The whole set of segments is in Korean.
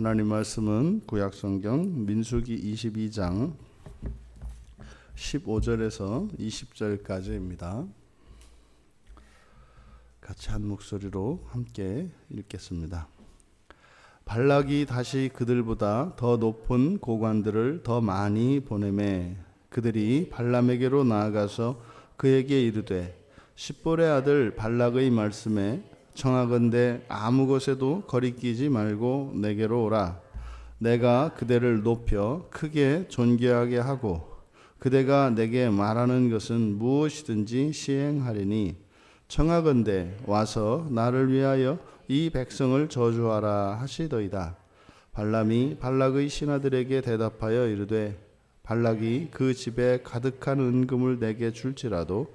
하나님 말씀은 구약 성경 민수기 22장 15절에서 20절까지입니다. 같이 한 목소리로 함께 읽겠습니다. 발락이 다시 그들보다 더 높은 고관들을 더 많이 보내매 그들이 발람에게로 나아가서 그에게 이르되 십볼의 아들 발락의 말씀에 청하건대 아무 것에도 거리끼지 말고 내게로 오라 내가 그대를 높여 크게 존귀하게 하고 그대가 내게 말하는 것은 무엇이든지 시행하리니 청하건대 와서 나를 위하여 이 백성을 저주하라 하시더이다. 발람이 발락의 신하들에게 대답하여 이르되 발락이 그 집에 가득한 은금을 내게 줄지라도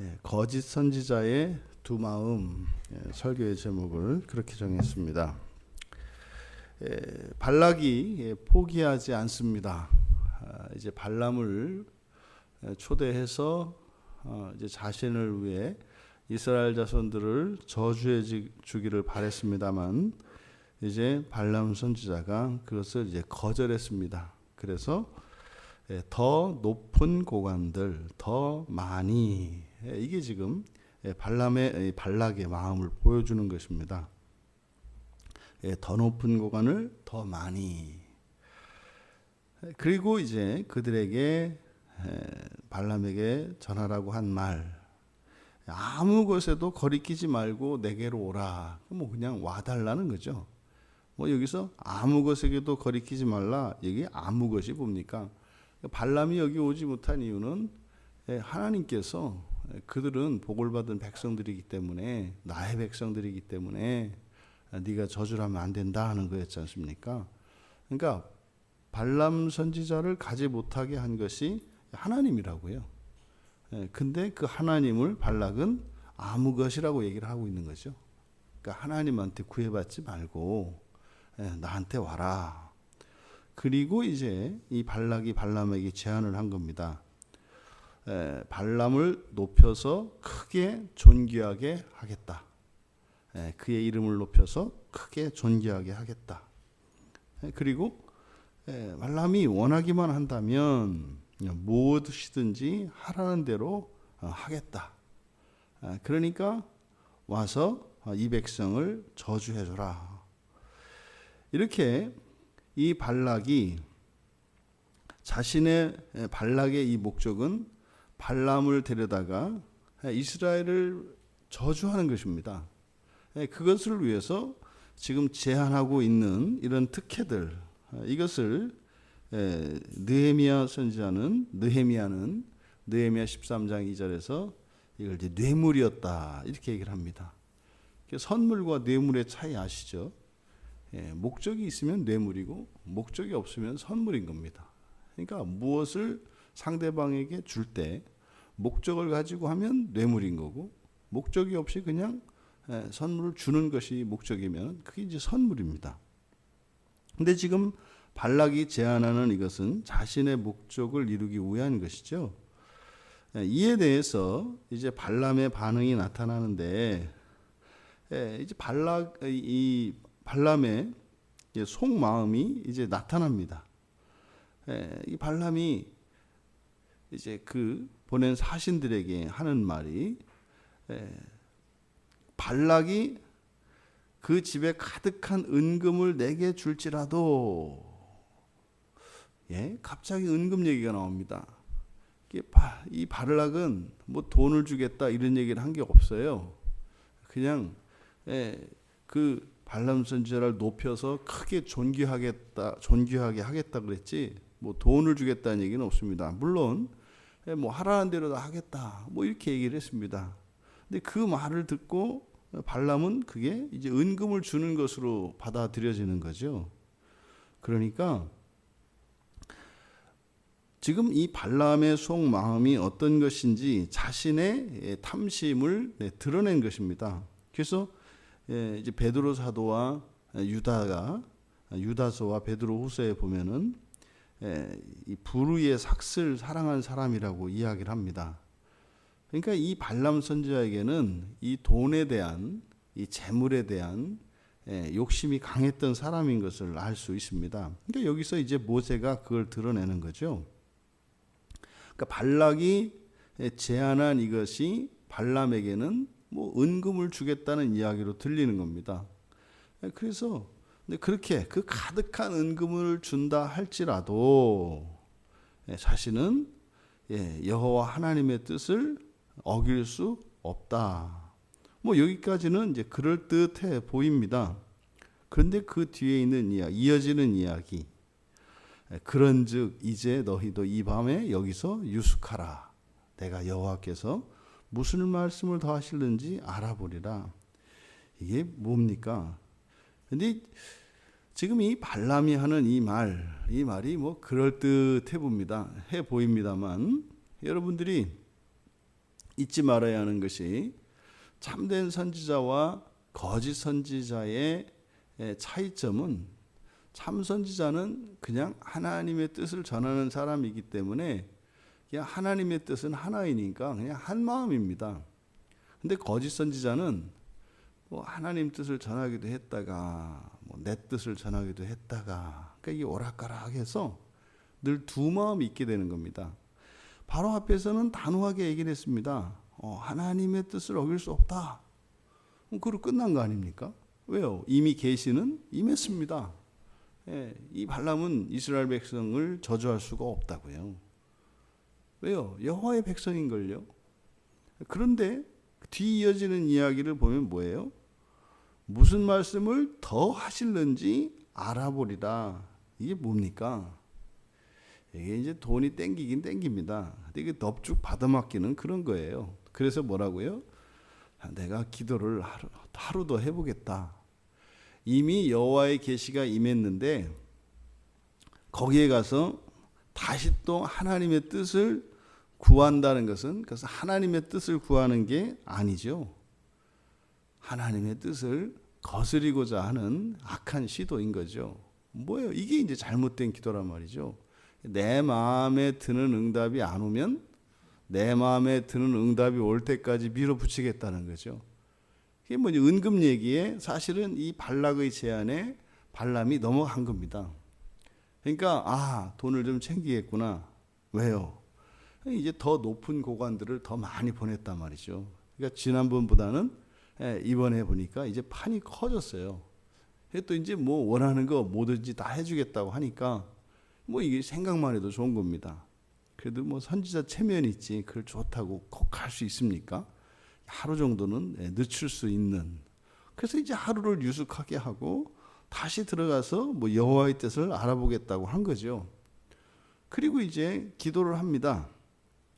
예, 거짓 선지자의 두 마음 예, 설교의 제목을 그렇게 정했습니다. 예, 발락이 예, 포기하지 않습니다. 아, 이제 발람을 예, 초대해서 어, 이제 자신을 위해 이스라엘 자손들을 저주해 지- 주기를 바랬습니다만 이제 발람 선지자가 그것을 이제 거절했습니다. 그래서 예, 더 높은 고관들 더 많이 예, 이게 지금 예, 발람의 이 발락의 마음을 보여주는 것입니다. 예, 더 높은 고관을 더 많이 예, 그리고 이제 그들에게 에, 발람에게 전하라고 한 말 아무 것에도 거리끼지 말고 내게로 오라. 뭐 그냥 와달라는 거죠. 뭐 여기서 아무 것에게도 거리끼지 말라. 여기 아무 것이 뭡니까? 발람이 여기 오지 못한 이유는 예, 하나님께서 예, 그들은 복을 받은 백성들이기 때문에 나의 백성들이기 때문에 네가 저주하면 안 된다 하는 거였지 않습니까? 그러니까 발람 선지자를 가지 못하게 한 것이 하나님이라고요. 예, 근데 그 하나님을 발락은 아무 것이라고 얘기를 하고 있는 거죠. 그러니까 하나님한테 구애받지 말고 예, 나한테 와라. 그리고 이제 이 발락이 발람에게 제안을 한 겁니다. 에, 발람을 높여서 크게 존귀하게 하겠다. 에, 그의 이름을 높여서 크게 존귀하게 하겠다. 에, 그리고 에, 발람이 원하기만 한다면 무엇이든지 하라는 대로 어, 하겠다. 아, 그러니까 와서 어, 이 백성을 저주해 줘라. 이렇게 이 발락이 자신의 에, 발락의 이 목적은 발람을 데려다가 에, 이스라엘을 저주하는 것입니다. 에, 그것을 위해서 지금 제한하고 있는 이런 특혜들 어, 이것을 에, 느헤미야 선지자는 느헤미야는 느헤미야 13장 2절에서 이걸 이제 뇌물이었다 이렇게 얘기를 합니다. 선물과 뇌물의 차이 아시죠? 예, 목적이 있으면 뇌물이고 목적이 없으면 선물인 겁니다. 그러니까 무엇을 상대방에게 줄 때 목적을 가지고 하면 뇌물인 거고 목적이 없이 그냥 예, 선물을 주는 것이 목적이면 그게 이제 선물입니다. 근데 지금 발락이 제안하는 이것은 자신의 목적을 이루기 위한 것이죠. 예, 이에 대해서 이제 발람의 반응이 나타나는데 예, 이제 발락 이 발람의 속마음이 이제 나타납니다. 예, 이 발람이 이제 그 보낸 사신들에게 하는 말이 예, 발락이 그 집에 가득한 은금을 내게 줄지라도 예, 갑자기 은금 얘기가 나옵니다. 이 발락은 뭐 돈을 주겠다 이런 얘기를 한 게 없어요. 그냥 예, 그 발람 선지자를 높여서 크게 존귀하겠다, 존귀하게 하겠다 그랬지. 뭐 돈을 주겠다는 얘기는 없습니다. 물론 예, 뭐 하라는 대로 다 하겠다. 뭐 이렇게 얘기를 했습니다. 근데 그 말을 듣고 발람은 그게 이제 은금을 주는 것으로 받아들여지는 거죠. 그러니까 지금 이 발람의 속마음이 어떤 것인지 자신의 예, 탐심을 네, 드러낸 것입니다. 그래서 예, 이제 베드로 사도와 유다가 유다서와 베드로 후서에 보면은 예, 이 불의의 삭슬 사랑한 사람이라고 이야기를 합니다. 그러니까 이 발람 선지자에게는 이 돈에 대한 이 재물에 대한 예, 욕심이 강했던 사람인 것을 알 수 있습니다. 그러니까 여기서 이제 모세가 그걸 드러내는 거죠. 그러니까 발락이 제안한 이것이 발람에게는 뭐 은금을 주겠다는 이야기로 들리는 겁니다. 예, 그래서 근데 그렇게 그 가득한 은금을 준다 할지라도 예, 자신은 예, 여호와 하나님의 뜻을 어길 수 없다. 뭐 여기까지는 이제 그럴 듯해 보입니다. 그런데 그 뒤에 있는 이야기, 이어지는 이야기. 예, 그런즉 이제 너희도 이 밤에 여기서 유숙하라. 내가 여호와께서 무슨 말씀을 더 하실는지 알아보리라. 이게 뭡니까? 근데 지금 이 발람이 하는 이 말, 이 말이 뭐 그럴 듯해 봅니다. 해 보입니다만 여러분들이 잊지 말아야 하는 것이 참된 선지자와 거짓 선지자의 차이점은 참 선지자는 그냥 하나님의 뜻을 전하는 사람이기 때문에 그냥 하나님의 뜻은 하나이니까 그냥 한 마음입니다. 근데 거짓 선지자는 뭐 하나님 뜻을 전하기도 했다가 뭐 내 뜻을 전하기도 했다가 그러니까 이게 오락가락해서 늘 두 마음이 있게 되는 겁니다. 바로 앞에서는 단호하게 얘기를 했습니다. 어, 하나님의 뜻을 어길 수 없다. 그로 끝난 거 아닙니까? 왜요? 이미 계시는 임했습니다. 예, 이 발람은 이스라엘 백성을 저주할 수가 없다고요. 왜요? 여호와의 백성인 걸요. 그런데 뒤 이어지는 이야기를 보면 뭐예요? 무슨 말씀을 더 하실는지 알아보리라. 이게 뭡니까? 이게 이제 돈이 땡기긴 땡깁니다. 이게 넙죽 받아먹기는 그런 거예요. 그래서 뭐라고요? 아, 내가 기도를 하루, 하루 더 해보겠다. 이미 여호와의 계시가 임했는데 거기에 가서 다시 또 하나님의 뜻을 구한다는 것은 그래서 하나님의 뜻을 구하는 게 아니죠. 하나님의 뜻을 거스리고자 하는 악한 시도인 거죠. 뭐예요? 이게 이제 잘못된 기도란 말이죠. 내 마음에 드는 응답이 안 오면 내 마음에 드는 응답이 올 때까지 밀어붙이겠다는 거죠. 이게 뭐냐 은금 얘기에 사실은 이 발락의 제안에 발람이 넘어간 겁니다. 그러니까 아 돈을 좀 챙기겠구나. 왜요? 이제 더 높은 고관들을 더 많이 보냈단 말이죠. 그러니까 지난번보다는 예, 이번에 보니까 이제 판이 커졌어요. 또 이제 뭐 원하는 거 뭐든지 다 해주겠다고 하니까 뭐 이게 생각만 해도 좋은 겁니다. 그래도 뭐 선지자 체면 있지 그걸 좋다고 꼭 할 수 있습니까? 하루 정도는 예, 늦출 수 있는. 그래서 이제 하루를 유숙하게 하고 다시 들어가서 뭐 여호와의 뜻을 알아보겠다고 한 거죠. 그리고 이제 기도를 합니다.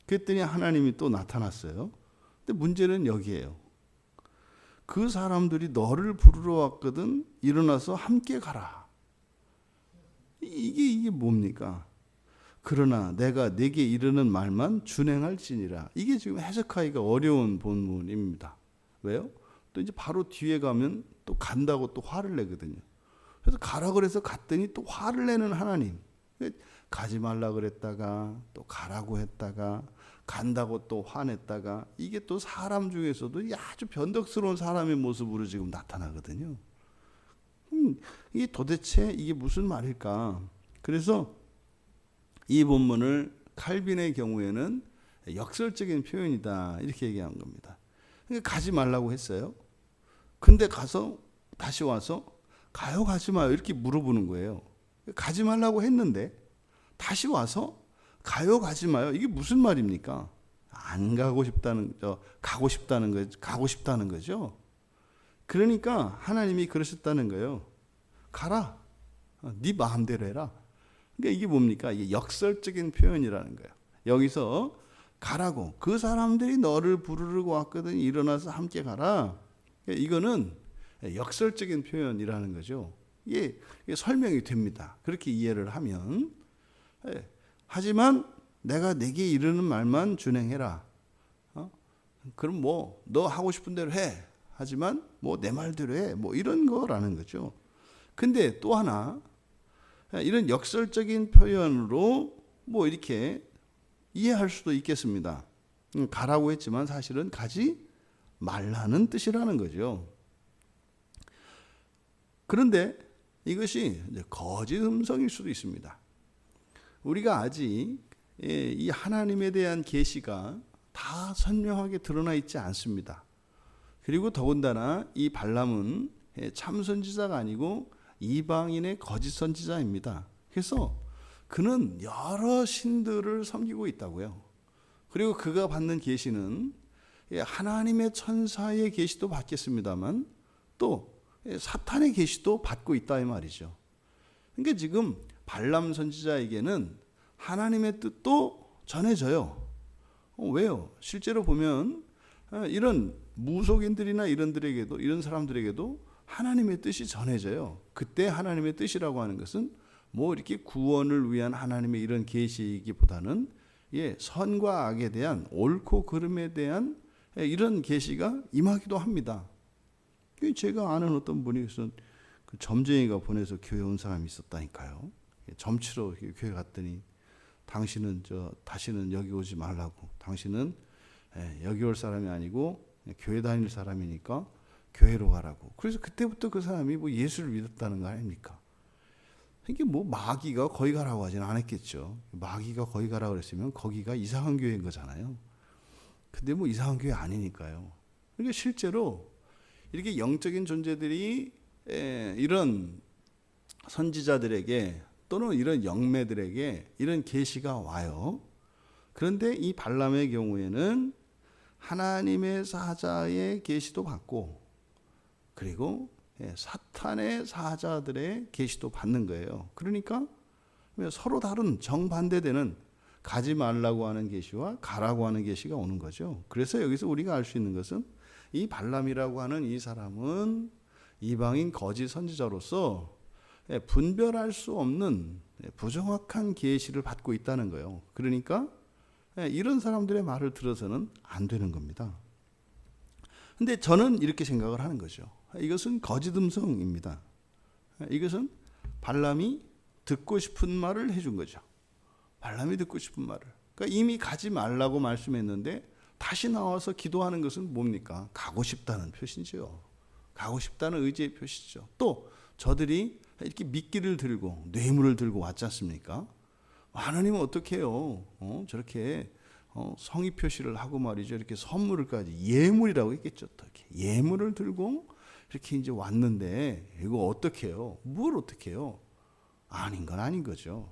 그랬더니 하나님이 또 나타났어요. 근데 문제는 여기에요. 그 사람들이 너를 부르러 왔거든. 일어나서 함께 가라. 이게 이게 뭡니까? 그러나 내가 내게 이르는 말만 준행할지니라. 이게 지금 해석하기가 어려운 본문입니다. 왜요? 또 이제 바로 뒤에 가면 또 간다고 또 화를 내거든요. 그래서 가라 그래서 갔더니 또 화를 내는 하나님. 가지 말라 그랬다가 또 가라고 했다가 간다고 또 화냈다가 이게 또 사람 중에서도 아주 변덕스러운 사람의 모습으로 지금 나타나거든요. 음, 이게 도대체 이게 무슨 말일까? 그래서 이 본문을 칼빈의 경우에는 역설적인 표현이다 이렇게 얘기한 겁니다. 그러니까 가지 말라고 했어요. 근데 가서 다시 와서 가요 가지 마요 이렇게 물어보는 거예요. 가지 말라고 했는데 다시 와서 가요 가지 마요. 이게 무슨 말입니까? 안 가고 싶다는 저 가고 싶다는 거 가고 싶다는 거죠. 그러니까 하나님이 그러셨다는 거예요. 가라. 어, 네 마음대로 해라. 그러니까 이게 뭡니까? 이게 역설적인 표현이라는 거예요. 여기서 가라고 그 사람들이 너를 부르러 왔거든 일어나서 함께 가라. 이거는 역설적인 표현이라는 거죠. 이게, 이게 설명이 됩니다. 그렇게 이해를 하면 예. 하지만 내가 내게 이르는 말만 준행해라. 어? 그럼 뭐 너 하고 싶은 대로 해. 하지만 뭐 내 말대로 해. 뭐 이런 거라는 거죠. 근데 또 하나 이런 역설적인 표현으로 뭐 이렇게 이해할 수도 있겠습니다. 음, 가라고 했지만 사실은 가지 말라는 뜻이라는 거죠. 그런데 이것이 거짓 음성일 수도 있습니다. 우리가 아직 예, 이 하나님에 대한 계시가 다 선명하게 드러나 있지 않습니다. 그리고 더군다나 이 발람은 예, 참 선지자가 아니고 이방인의 거짓 선지자입니다. 그래서 그는 여러 신들을 섬기고 있다고요. 그리고 그가 받는 계시는 예, 하나님의 천사의 계시도 받겠습니다만 또 사탄의 계시도 받고 있다 이 말이죠. 그러니까 지금 발람 선지자에게는 하나님의 뜻도 전해져요. 어, 왜요? 실제로 보면 어, 이런 무속인들이나 이런들에게도 이런 사람들에게도 하나님의 뜻이 전해져요. 그때 하나님의 뜻이라고 하는 것은 뭐 이렇게 구원을 위한 하나님의 이런 계시이기보다는 예, 선과 악에 대한 옳고 그름에 대한 예, 이런 계시가 임하기도 합니다. 제가 아는 어떤 분이 무슨 그 점쟁이가 보내서 교회 온 사람이 있었다니까요. 예, 점치러 교회 갔더니 당신은 저 다시는 여기 오지 말라고. 당신은 예, 여기 올 사람이 아니고 교회 다닐 사람이니까 교회로 가라고. 그래서 그때부터 그 사람이 뭐 예수를 믿었다는 거 아닙니까? 이게 뭐 마귀가 거기 가라고 하진 않았겠죠. 마귀가 거기 가라고 그랬으면 거기가 이상한 교회인 거잖아요. 근데 뭐 이상한 교회 아니니까요. 그러니까 실제로 이렇게 영적인 존재들이 이런 선지자들에게 또는 이런 영매들에게 이런 계시가 와요. 그런데 이 발람의 경우에는 하나님의 사자의 계시도 받고 그리고 사탄의 사자들의 계시도 받는 거예요. 그러니까 서로 다른 정반대되는 가지 말라고 하는 계시와 가라고 하는 계시가 오는 거죠. 그래서 여기서 우리가 알 수 있는 것은 이 발람이라고 하는 이 사람은 이방인 거짓 선지자로서 분별할 수 없는 부정확한 계시를 받고 있다는 거예요. 그러니까 이런 사람들의 말을 들어서는 안 되는 겁니다. 근데 저는 이렇게 생각을 하는 거죠. 이것은 거짓 음성입니다. 이것은 발람이 듣고 싶은 말을 해준 거죠. 발람이 듣고 싶은 말을. 그러니까 이미 가지 말라고 말씀했는데 다시 나와서 기도하는 것은 뭡니까? 가고 싶다는 표시죠. 가고 싶다는 의지의 표시죠. 또 저들이 이렇게 미끼를 들고 뇌물을 들고 왔지 않습니까? 하나님은 어떻게 해요? 어? 저렇게 어? 성의 표시를 하고 말이죠. 이렇게 선물을까지 예물이라고 했겠죠. 어떻게 예물을 들고 이렇게 이제 왔는데 이거 어떻게 해요? 뭘 어떻게 해요? 아닌 건 아닌 거죠.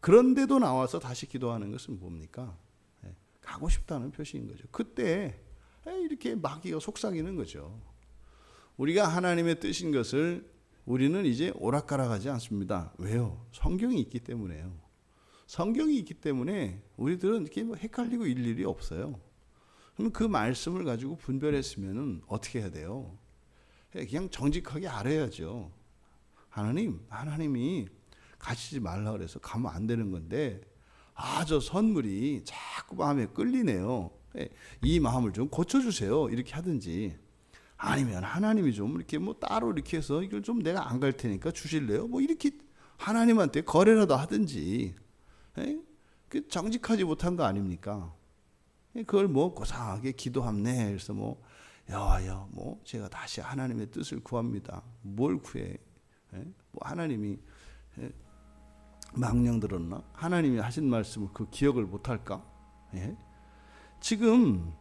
그런데도 나와서 다시 기도하는 것은 뭡니까? 예, 가고 싶다는 표시인 거죠. 그때 이렇게 마귀가 속삭이는 거죠. 우리가 하나님의 뜻인 것을 우리는 이제 오락가락하지 않습니다. 왜요? 성경이 있기 때문에요. 성경이 있기 때문에 우리들은 이렇게 뭐 헷갈리고 일 일이 없어요. 그러면 그 말씀을 가지고 분별했으면 어떻게 해야 돼요? 그냥 정직하게 알아야죠. 하나님, 하나님이 가시지 말라 그래서 가면 안 되는 건데 아 저 선물이 자꾸 마음에 끌리네요. 예, 이 마음을 좀 고쳐주세요. 이렇게 하든지 아니면 하나님이 좀 이렇게 뭐 따로 이렇게 해서 이걸 좀 내가 안 갈 테니까 주실래요? 뭐 이렇게 하나님한테 거래라도 하든지 예? 그 정직하지 못한 거 아닙니까? 예, 그걸 뭐 고상하게 기도함네. 그래서 뭐 여호와여, 뭐 제가 다시 하나님의 뜻을 구합니다. 뭘 구해? 예? 뭐 하나님이 예? 망령 들었나? 하나님이 하신 말씀을 그 기억을 못할까? 예? 지금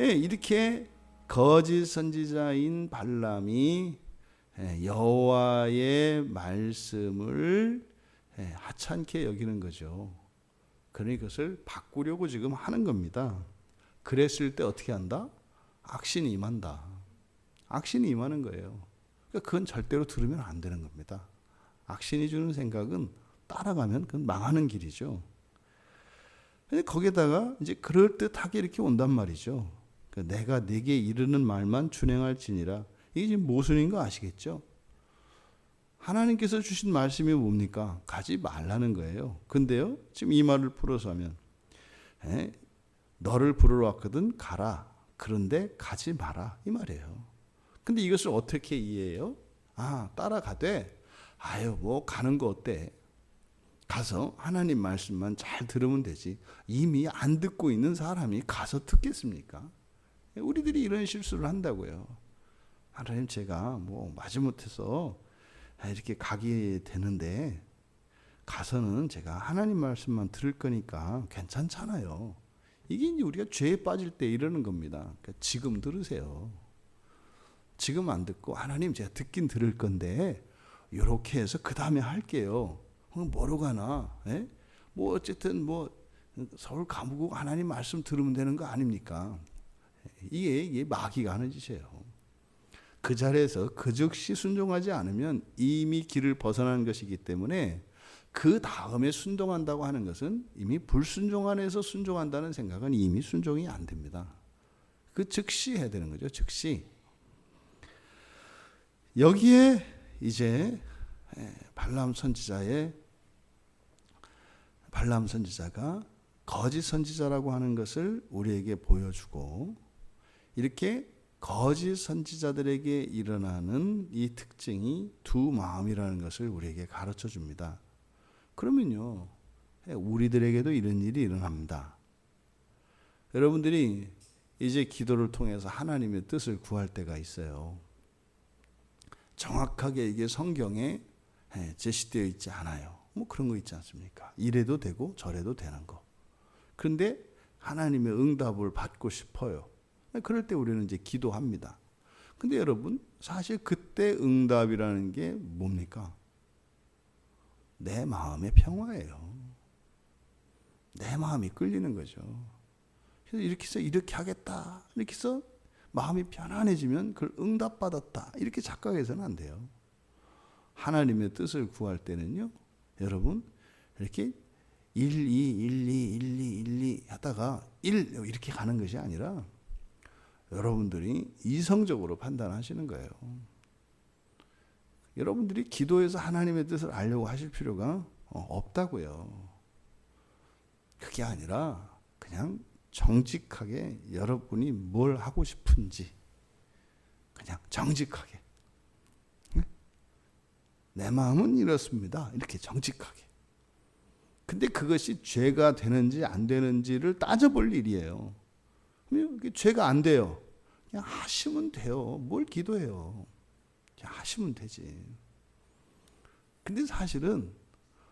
예, 이렇게 거짓 선지자인 발람이 예, 여호와의 말씀을 예, 하찮게 여기는 거죠. 그러니 그것을 바꾸려고 지금 하는 겁니다. 그랬을 때 어떻게 한다? 악신이 임한다. 악신이 임하는 거예요. 그러니까 그건 절대로 들으면 안 되는 겁니다. 악신이 주는 생각은 따라가면 그건 망하는 길이죠. 거기에다가 이제 그럴듯하게 이렇게 온단 말이죠. 그러니까 내가 내게 이르는 말만 준행할지니라. 이게 지금 모순인 거 아시겠죠? 하나님께서 주신 말씀이 뭡니까? 가지 말라는 거예요. 근데요, 지금 이 말을 풀어서 하면, 에? 너를 부르러 왔거든 가라. 그런데 가지 마라. 이 말이에요. 근데 이것을 어떻게 이해해요? 아, 따라가되, 아유, 뭐, 가는 거 어때? 가서 하나님 말씀만 잘 들으면 되지. 이미 안 듣고 있는 사람이 가서 듣겠습니까? 우리들이 이런 실수를 한다고요. 하나님 제가 뭐 마지못해서 이렇게 가게 되는데 가서는 제가 하나님 말씀만 들을 거니까 괜찮잖아요. 이게 이제 우리가 죄에 빠질 때 이러는 겁니다. 그러니까 지금 들으세요. 지금 안 듣고 하나님 제가 듣긴 들을 건데 이렇게 해서 그 다음에 할게요. 그럼 뭐로 가나? 예? 뭐 어쨌든 뭐 서울 가보고 하나님 말씀 들으면 되는 거 아닙니까? 이게, 이게 마귀가 하는 짓이에요. 그 자리에서 그 즉시 순종하지 않으면 이미 길을 벗어난 것이기 때문에 그 다음에 순종한다고 하는 것은 이미 불순종 안에서 순종한다는 생각은 이미 순종이 안 됩니다. 그 즉시 해야 되는 거죠. 즉시. 여기에 이제 발람 선지자의 발람 선지자가 거짓 선지자라고 하는 것을 우리에게 보여주고 이렇게 거짓 선지자들에게 일어나는 이 특징이 두 마음이라는 것을 우리에게 가르쳐 줍니다. 그러면요, 우리들에게도 이런 일이 일어납니다. 여러분들이 이제 기도를 통해서 하나님의 뜻을 구할 때가 있어요. 정확하게 이게 성경에 제시되어 있지 않아요. 뭐 그런 거 있지 않습니까? 이래도 되고 저래도 되는 거. 그런데 하나님의 응답을 받고 싶어요. 그럴 때 우리는 이제 기도합니다. 근데 여러분, 사실 그때 응답이라는 게 뭡니까? 내 마음의 평화예요. 내 마음이 끌리는 거죠. 그래서 이렇게 해서 이렇게 하겠다. 이렇게 해서 마음이 편안해지면 그걸 응답받았다. 이렇게 착각해서는 안 돼요. 하나님의 뜻을 구할 때는요, 여러분, 이렇게 1, 2, 1, 2, 1, 2, 1, 2 하다가 1 이렇게 가는 것이 아니라 여러분들이 이성적으로 판단하시는 거예요. 여러분들이 기도해서 하나님의 뜻을 알려고 하실 필요가 없다고요. 그게 아니라 그냥 정직하게 여러분이 뭘 하고 싶은지 그냥 정직하게 내 마음은 이렇습니다. 이렇게 정직하게. 근데 그것이 죄가 되는지 안 되는지를 따져볼 일이에요. 죄가 안 돼요. 그냥 하시면 돼요. 뭘 기도해요. 그냥 하시면 되지. 근데 사실은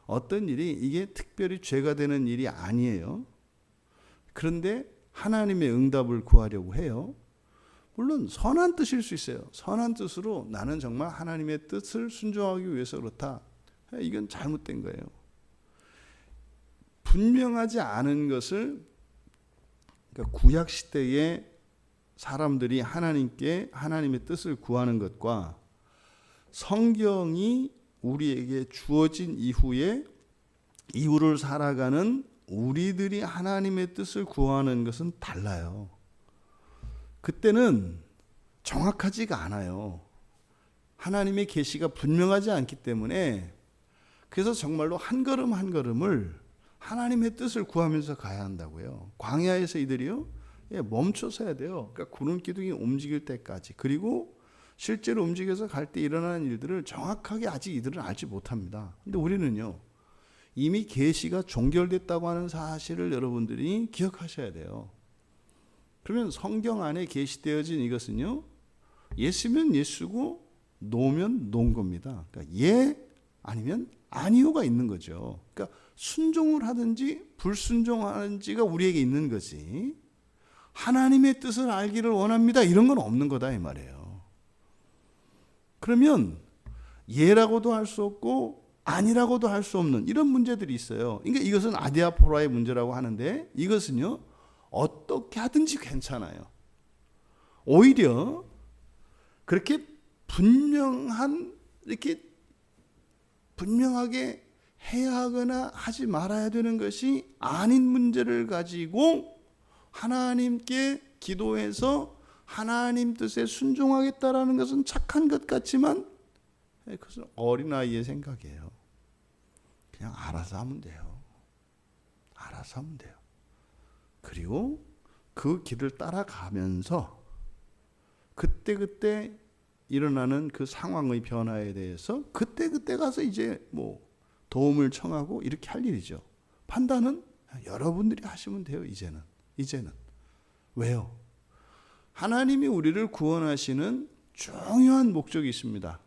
어떤 일이 이게 특별히 죄가 되는 일이 아니에요. 그런데 하나님의 응답을 구하려고 해요. 물론 선한 뜻일 수 있어요. 선한 뜻으로 나는 정말 하나님의 뜻을 순종하기 위해서 그렇다. 이건 잘못된 거예요. 분명하지 않은 것을 그러니까 구약 시대에 사람들이 하나님께 하나님의 뜻을 구하는 것과 성경이 우리에게 주어진 이후에 이후를 살아가는 우리들이 하나님의 뜻을 구하는 것은 달라요. 그때는 정확하지가 않아요. 하나님의 계시가 분명하지 않기 때문에 그래서 정말로 한 걸음 한 걸음을 하나님의 뜻을 구하면서 가야 한다고요. 광야에서 이들이요, 예, 멈춰서 해야 돼요. 그러니까 구름 기둥이 움직일 때까지. 그리고 실제로 움직여서 갈 때 일어나는 일들을 정확하게 아직 이들은 알지 못합니다. 근데 우리는요, 이미 계시가 종결됐다고 하는 사실을 여러분들이 기억하셔야 돼요. 그러면 성경 안에 계시되어진 이것은요, 예수면 예수고 노면 노인 겁니다. 그러니까 예 아니면 아니요가 있는 거죠. 그러니까 순종을 하든지 불순종하는지가 우리에게 있는 거지. 하나님의 뜻을 알기를 원합니다. 이런 건 없는 거다 이 말이에요. 그러면 예라고도 할 수 없고 아니라고도 할 수 없는 이런 문제들이 있어요. 그러니까 이것은 아디아포라의 문제라고 하는데 이것은요 어떻게 하든지 괜찮아요. 오히려 그렇게 분명한 이렇게 분명하게 해야 하거나 하지 말아야 되는 것이 아닌 문제를 가지고 하나님께 기도해서 하나님 뜻에 순종하겠다라는 것은 착한 것 같지만 예, 그것은 어린아이의 생각이에요. 그냥 알아서 하면 돼요. 알아서 하면 돼요. 그리고 그 길을 따라가면서 그때그때 일어나는 그 상황의 변화에 대해서 그때그때 가서 이제 뭐 도움을 청하고 이렇게 할 일이죠. 판단은 여러분들이 하시면 돼요, 이제는. 이제는. 왜요? 하나님이 우리를 구원하시는 중요한 목적이 있습니다.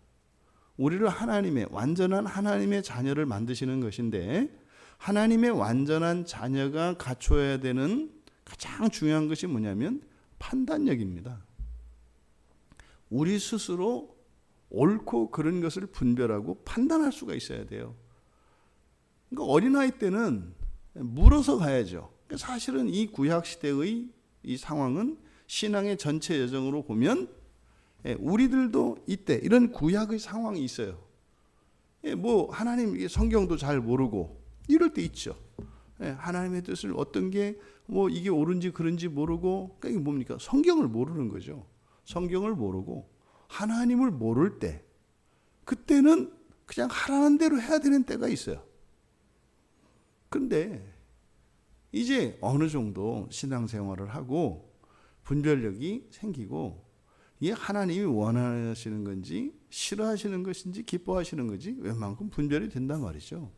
우리를 하나님의 완전한 하나님의 자녀를 만드시는 것인데 하나님의 완전한 자녀가 갖춰야 되는 가장 중요한 것이 뭐냐면 판단력입니다. 우리 스스로 옳고 그른 것을 분별하고 판단할 수가 있어야 돼요. 그러니까 어린아이 때는 물어서 가야죠. 그러니까 사실은 이 구약 시대의 이 상황은 신앙의 전체 여정으로 보면 예, 우리들도 이때 이런 구약의 상황이 있어요. 예, 뭐 하나님 성경도 잘 모르고 이럴 때 있죠. 예, 하나님의 뜻을 어떤 게 뭐 이게 옳은지 그른지 모르고 그러니까 이게 뭡니까? 성경을 모르는 거죠. 성경을 모르고 하나님을 모를 때 그때는 그냥 하라는 대로 해야 되는 때가 있어요. 근데 이제 어느 정도 신앙생활을 하고 분별력이 생기고 이게 하나님이 원하시는 건지 싫어하시는 것인지 기뻐하시는 건지 웬만큼 분별이 된단 말이죠.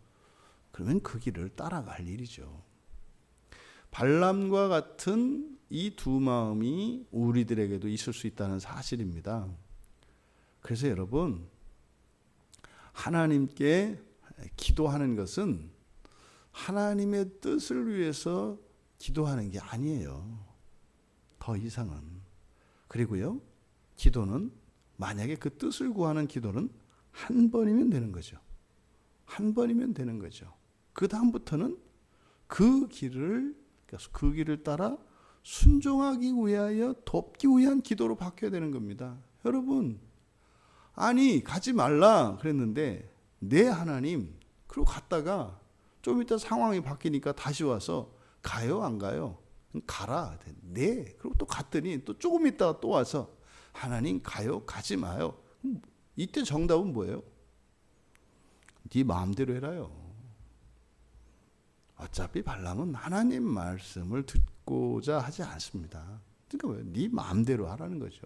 그러면 그 길을 따라갈 일이죠. 발람과 같은 이 두 마음이 우리들에게도 있을 수 있다는 사실입니다. 그래서 여러분 하나님께 기도하는 것은 하나님의 뜻을 위해서 기도하는 게 아니에요. 더 이상은. 그리고요, 기도는 만약에 그 뜻을 구하는 기도는 한 번이면 되는 거죠. 한 번이면 되는 거죠. 그 다음부터는 그 길을 그 길을 따라 순종하기 위하여 돕기 위한 기도로 바뀌어야 되는 겁니다. 여러분, 아니 가지 말라 그랬는데 내 하나님 그리고 갔다가 좀 이따 상황이 바뀌니까 다시 와서 가요 안 가요? 가라. 네. 그리고 또 갔더니 또 조금 있다가 또 와서 하나님 가요 가지 마요. 이때 정답은 뭐예요? 네 마음대로 해라요. 어차피 발람은 하나님 말씀을 듣고자 하지 않습니다. 그러니까 왜? 네 마음대로 하라는 거죠.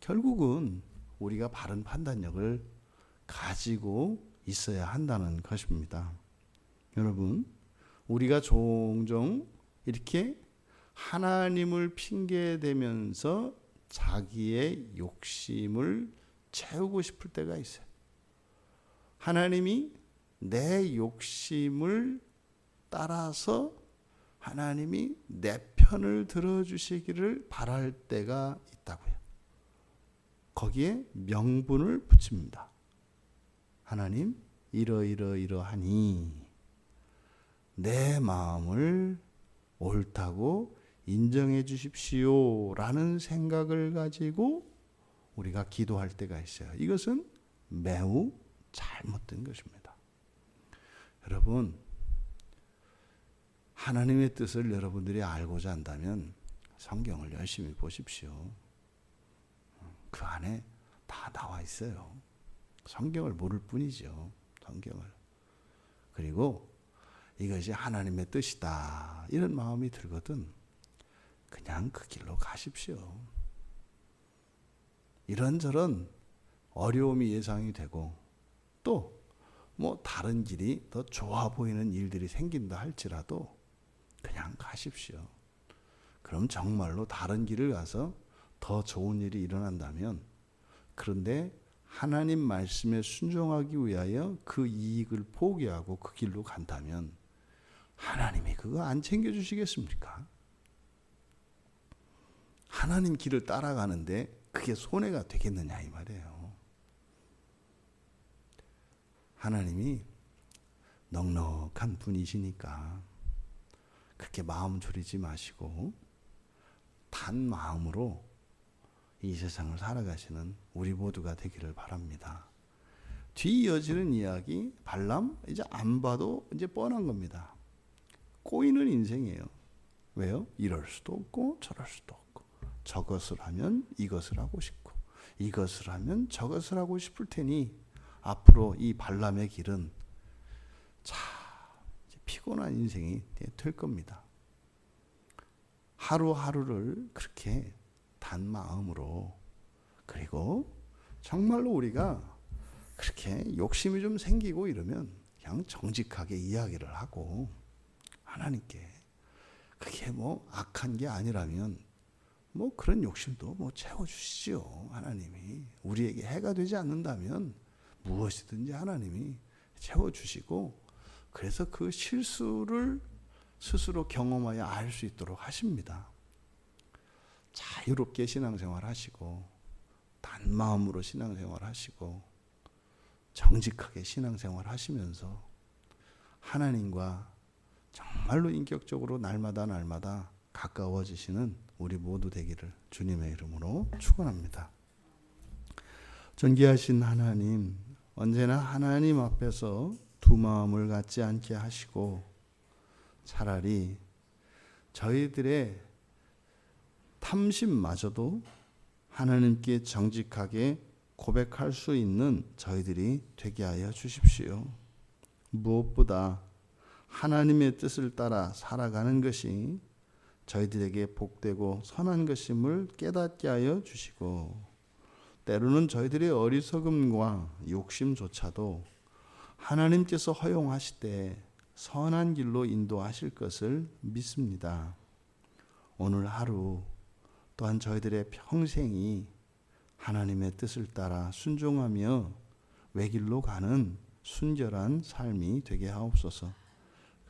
결국은 우리가 바른 판단력을 가지고 있어야 한다는 것입니다. 여러분, 우리가 종종 이렇게 하나님을 핑계대면서 자기의 욕심을 채우고 싶을 때가 있어요. 하나님이 내 욕심을 따라서 하나님이 내 편을 들어주시기를 바랄 때가 있다고요. 거기에 명분을 붙입니다. 하나님, 이러이러이러하니 내 마음을 옳다고 인정해 주십시오. 라는 생각을 가지고 우리가 기도할 때가 있어요. 이것은 매우 잘못된 것입니다. 여러분, 하나님의 뜻을 여러분들이 알고자 한다면 성경을 열심히 보십시오. 그 안에 다 나와 있어요. 성경을 모를 뿐이죠. 성경을. 그리고 이것이 하나님의 뜻이다. 이런 마음이 들거든. 그냥 그 길로 가십시오. 이런저런 어려움이 예상이 되고 또 뭐 다른 길이 더 좋아 보이는 일들이 생긴다 할지라도 그냥 가십시오. 그럼 정말로 다른 길을 가서 더 좋은 일이 일어난다면 그런데 하나님 말씀에 순종하기 위하여 그 이익을 포기하고 그 길로 간다면 하나님이 그거 안 챙겨주시겠습니까? 하나님 길을 따라가는데 그게 손해가 되겠느냐 이 말이에요. 하나님이 넉넉한 분이시니까 그렇게 마음 졸이지 마시고 단 마음으로 이 세상을 살아가시는 우리 모두가 되기를 바랍니다. 뒤 이어지는 이야기 발람 이제 안 봐도 이제 뻔한 겁니다. 꼬이는 인생이에요. 왜요? 이럴 수도 없고 저럴 수도 없고 저것을 하면 이것을 하고 싶고 이것을 하면 저것을 하고 싶을 테니 앞으로 이 발람의 길은 참 피곤한 인생이 될 겁니다. 하루하루를 그렇게 단 마음으로 그리고 정말로 우리가 그렇게 욕심이 좀 생기고 이러면 그냥 정직하게 이야기를 하고 하나님께 그게 뭐 악한 게 아니라면 뭐 그런 욕심도 뭐 채워주시지요 하나님이 우리에게 해가 되지 않는다면 무엇이든지 하나님이 채워주시고 그래서 그 실수를 스스로 경험하여 알 수 있도록 하십니다. 자유롭게 신앙생활 하시고 단 마음으로 신앙생활 하시고 정직하게 신앙생활 하시면서 하나님과 정말로 인격적으로 날마다 날마다 가까워지시는 우리 모두 되기를 주님의 이름으로 축원합니다. 존귀하신 하나님, 언제나 하나님 앞에서 두 마음을 갖지 않게 하시고 차라리 저희들의 탐심마저도 하나님께 정직하게 고백할 수 있는 저희들이 되게 하여 주십시오. 무엇보다 하나님의 뜻을 따라 살아가는 것이 저희들에게 복되고 선한 것임을 깨닫게 하여 주시고 때로는 저희들의 어리석음과 욕심조차도 하나님께서 허용하실 때 선한 길로 인도하실 것을 믿습니다. 오늘 하루 또한 저희들의 평생이 하나님의 뜻을 따라 순종하며 외길로 가는 순결한 삶이 되게 하옵소서.